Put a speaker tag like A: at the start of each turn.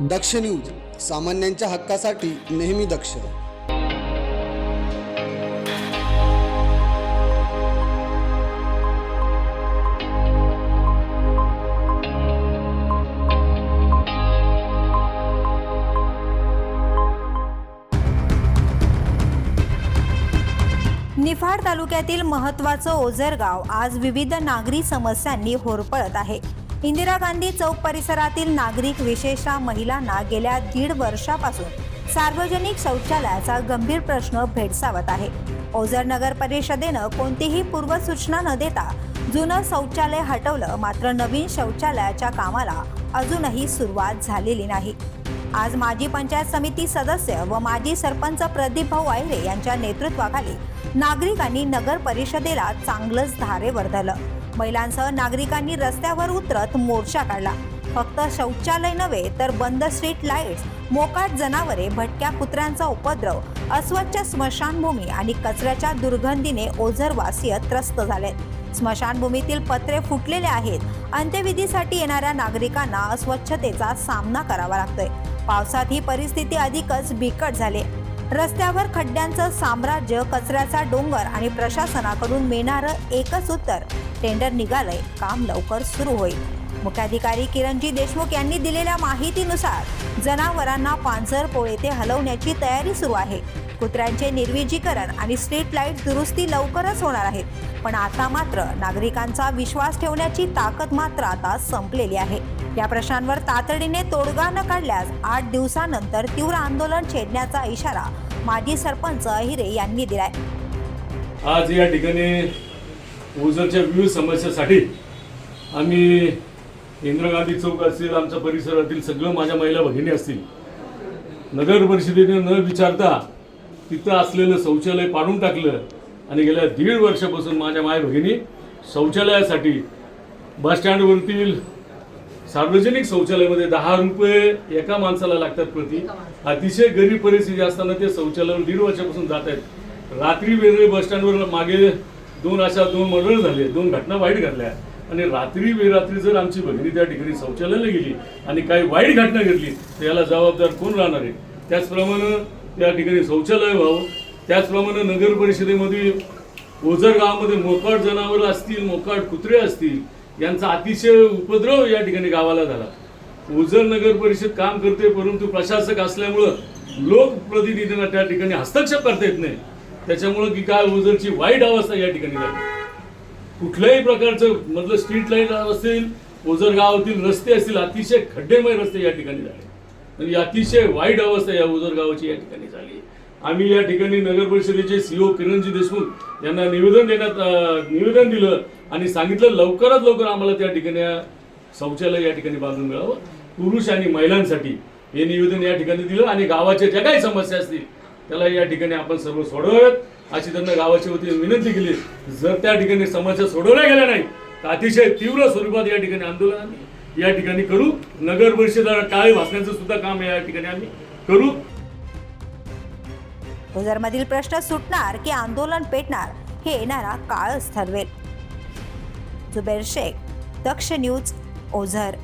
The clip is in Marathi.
A: दक्ष न्यूज सामान्यांच्या हक्कासाठी नेहमी दक्ष.
B: निफाड तालुक्यातील महत्त्वाचं ओझरगाव आज विविध नागरी समस्यांनी होरपळत आहे. इंदिरा गांधी चौक परिसरातील नागरिक विशेषतः महिलांना गेल्या दीड वर्षापासून सार्वजनिक शौचालयाचा गंभीर प्रश्न भेडसावत आहे. ओझर नगर परिषदेनं कोणतीही पूर्वसूचना न देता जुनं शौचालय हटवलं मात्र नवीन शौचालयाच्या कामाला अजूनही सुरुवात झालेली नाही. आज माजी पंचायत समिती सदस्य व माजी सरपंच प्रदीप भाऊ आयरे यांच्या नेतृत्वाखाली नागरिकांनी नगर परिषदेला चांगलंच धारेवर धरलं महिलांसह नागरिकांनी रस्त्यावर उतरत मोर्चा काढला. फक्त शौचालय नव्हे तर बंद स्ट्रीट लाईट्स मोकाट जनावरे भटक्या कुत्र्यांचा उपद्रव अस्वच्छ स्मशानभूमी आणि कचऱ्याच्या दुर्गंधीने ओझरवासीय त्रस्त झाले स्मशानभूमीतील पत्रे फुटलेले आहेत. अंत्यविधीसाठी येणाऱ्या नागरिकांना अस्वच्छतेचा सामना करावा लागतोय. पावसात ही परिस्थिती अधिकच बिकट झाली. रस्त्यावर खड्ड्यांचं साम्राज्य कचऱ्याचा डोंगर आणि प्रशासनाकडून मिळणारं एकच उत्तर टेंडर निघालंय काम लवकर सुरू होईल. मुख्याधिकारी किरणजी देशमुख यांनी दिलेल्या माहितीनुसार जनावरांना पांझरपोळ ते हलवण्याची तयारी सुरू आहे. कुत्र्यांचे निर्विजीकरण आणि स्ट्रीट लाइट दुरुस्ती लवकरच होणार आहेत. पण आता मात्र नागरिकांचा विश्वास ठेवण्याची ताकद मात्र आता संपलेली आहे. या प्रश्नांवर तातडीने तोडगा न काढल्यास आठ दिवसानंतर तीव्र आंदोलन छेडण्याचा इशारा माजी सरपंच अहिरे यांनी दिलाय.
C: आज या ठिकाणी ओझरच्या विविध समस्यासाठी आम्ही इंदिरा गांधी चौक असतील आमच्या परिसरातील सगळं माझ्या महिला भगिनी असतील नगर परिषदेने न विचारता तिथं असलेलं शौचालय पाडून टाकलं आणि गेल्या दीड वर्षापासून माझ्या माय भगिनी शौचालयासाठी बसस्टँडवरतील सार्वजनिक शौचालयामध्ये दहा रुपये एका माणसाला लागतात प्रति. अतिशय गरीब परिस्थिती असताना ते शौचालयावर दीड वर्षापासून जात आहेत. रात्री वेगळे बसस्टँडवर मागे दोन अशा दोन मर्डर झाले दोन घटना वाईट घडल्या. आणि रात्री बेरात्री जर आमची भगिनी त्या ठिकाणी शौचालयाला गेली आणि काही वाईट घटना घडली तर याला जबाबदार कोण राहणार आहे? त्याचप्रमाणे त्या ठिकाणी शौचालय व्हावं त्याचप्रमाणे नगर परिषदेमध्ये ओझर गावामध्ये मोकाट जनावरं असतील मोकाट कुत्रे असतील यांचा अतिशय उपद्रव या ठिकाणी गावाला झाला. ओझर नगर परिषद काम करते परंतु प्रशासक असल्यामुळं लोकप्रतिनिधींना त्या ठिकाणी हस्तक्षेप करता येत नाही. त्याच्यामुळं की काय ओझरची वाईट अवस्था या ठिकाणी झाली. कुठल्याही प्रकारचं मधलं स्ट्रीट लाइट असेल ओझर गावातील रस्ते असतील अतिशय खड्डेमय रस्ते या ठिकाणी झाले. म्हणजे अतिशय वाईट अवस्था या ओझर गावाची या ठिकाणी झाली. आम्ही या ठिकाणी नगर परिषदेचे सीओ किरणजी देशमुख यांना निवेदन देण्यात निवेदन दिलं आणि सांगितलं लवकरात लवकर आम्हाला त्या ठिकाणी शौचालय या ठिकाणी बांधून मिळावं. पुरुष आणि महिलांसाठी हे निवेदन या ठिकाणी दिलं आणि गावाच्या ज्या काही समस्या असतील त्याला या ठिकाणी आपण सर्व सोडवत अशी त्यांना गावाच्या वतीने विनंती केली. जर त्या ठिकाणी समस्या सोडवल्या गेल्या नाही तर अतिशय तीव्र स्वरूपात या ठिकाणी आंदोलन या ठिकाणी करू. नगर परिषदेला टाळी भासण्याचं सुद्धा काम या ठिकाणी आम्ही करू.
B: ओझरमधील प्रश्न सुटणार की आंदोलन पेटणार हे येणारा काळच ठरवेल. जुबेर शेख दक्ष न्यूज ओझर.